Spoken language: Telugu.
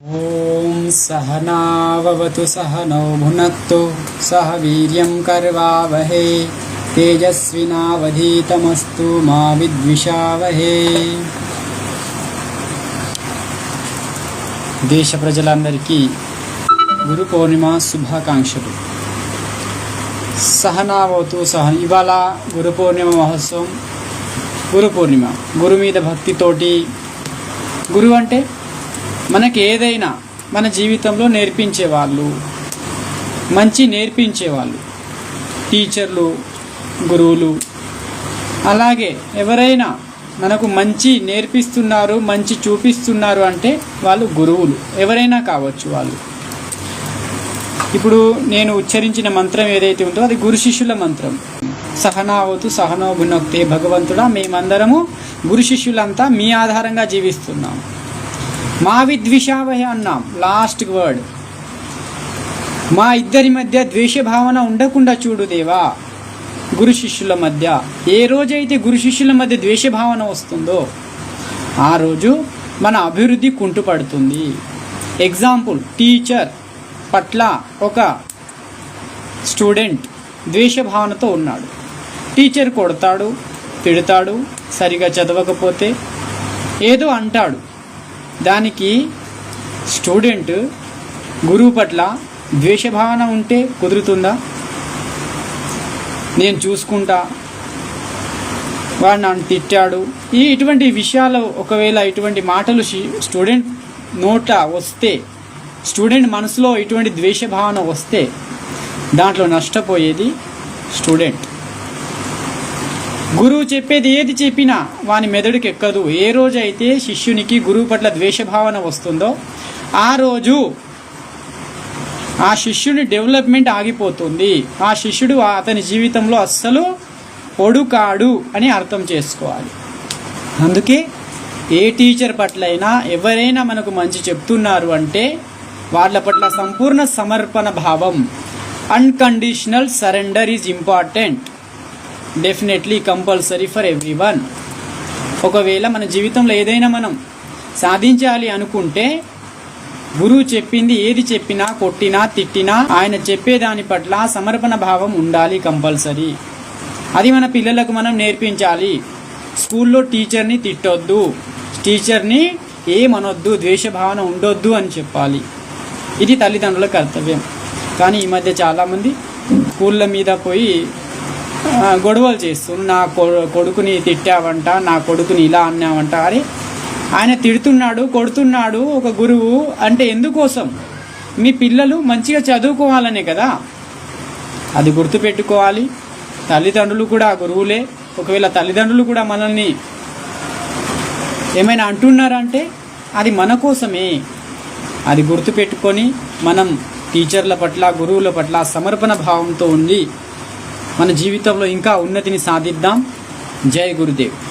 ॐ सहनाववतु सहनौ भुनक्तु सह वीर्यं कर्वावहे तेजस्विनावधीतमस्तु मा విద్విషావహే దేశ ప్రజలందరికీ గురు పౌర్ణిమ శుభాకాంక్షలు సహనావతు సహన ఇవాళ గురు పౌర్ణిమ మహోత్సవం గురు పౌర్ణిమ గురు మీద భక్తితోటి గురువు అంటే మనకి ఏదైనా మన జీవితంలో నేర్పించే వాళ్ళు మంచి నేర్పించే వాళ్ళు టీచర్లు గురువులు అలాగే ఎవరైనా మనకు మంచి నేర్పిస్తున్నారు మంచి చూపిస్తున్నారు అంటే వాళ్ళు గురువులు. ఎవరైనా కావచ్చు వాళ్ళు. ఇప్పుడు నేను ఉచ్చరించిన మంత్రం ఏదైతే ఉందో అది గురు శిష్యుల మంత్రం. సహనావతు సహనోభునక్తే భగవంతుడా మేమందరము గురు శిష్యులంతా మీ ఆధారంగా జీవిస్తున్నాం. మా విద్విషావహ అన్నాం. లాస్ట్ వర్డ్ మా ఇద్దరి మధ్య ద్వేష భావన ఉండకుండా చూడు దేవా. గురు శిష్యుల మధ్య. ఏ రోజైతే గురు శిష్యుల మధ్య ద్వేష భావన వస్తుందో ఆ రోజు మన అభివృద్ధి కుంటుపడుతుంది. ఎగ్జాంపుల్ టీచర్ పట్ల ఒక స్టూడెంట్ ద్వేష భావనతో ఉన్నాడు. టీచర్ కొడతాడు తిడతాడు సరిగా చదవకపోతే ఏదో అంటాడు. దానికి స్టూడెంట్ గురువు పట్ల ద్వేషభావన ఉంటే కుదురుతుందా? నేను చూసుకుంటా. వాడు నన్ను తిట్టాడు. ఈ ఇటువంటి విషయాలు ఒకవేళ ఇటువంటి మాటలు స్టూడెంట్ నోట వస్తే స్టూడెంట్ మనసులో ఇటువంటి ద్వేషభావన వస్తే దాంట్లో నష్టపోయేది స్టూడెంట్. గురువు చెప్పేది ఏది చెప్పినా వాని మెదడుకి ఎక్కదు. ఏ రోజు అయితే శిష్యునికి గురువు పట్ల ద్వేషభావన వస్తుందో ఆ రోజు ఆ శిష్యుని డెవలప్మెంట్ ఆగిపోతుంది. ఆ శిష్యుడు అతని జీవితంలో అస్సలు ఒడుకాడు అని అర్థం చేసుకోవాలి. అందుకే ఏ టీచర్ పట్లైనా ఎవరైనా మనకు మంచి చెప్తున్నారు అంటే వాళ్ళ పట్ల సంపూర్ణ సమర్పణ భావం unconditional surrender is important definitely compulsory for every one ఒకవేళ మన జీవితంలో ఏదైనా మనం సాధించాలి అనుకుంటే గురువు చెప్పింది ఏది చెప్పినా కొట్టినా తిట్టినా ఆయన చెప్పేదాని పట్ల సమర్పణ భావం ఉండాలి కంపల్సరీ. అది మన పిల్లలకు మనం నేర్పించాలి. స్కూల్లో టీచర్ని తిట్టొద్దు. టీచర్ని ఏమనొద్దు ద్వేషభావన ఉండొద్దు అని చెప్పాలి. ఇది తల్లిదండ్రుల కర్తవ్యం. కానీ ఈ మధ్య చాలామంది స్కూళ్ళ మీద పోయి గొడవలు చేస్తున్నారు నా కొడుకుని తిట్టావంట నా కొడుకుని ఇలా అన్నావంట. అరే ఆయన తిడుతున్నాడు కొడుతున్నాడు ఒక గురువు అంటే ఎందుకోసం? మీ పిల్లలు మంచిగా చదువుకోవాలనే కదా. అది గుర్తుపెట్టుకోవాలి. తల్లిదండ్రులు కూడా గురువులే. ఒకవేళ తల్లిదండ్రులు కూడా మనల్ని ఏమైనా అంటున్నారంటే అది మన కోసమే. అది గుర్తుపెట్టుకొని మనం టీచర్ల పట్ల గురువుల పట్ల సమర్పణ భావంతో ఉండి మన జీవితంలో ఇంకా ఉన్నతిని సాధిద్దాం. జై గురుదేవ్.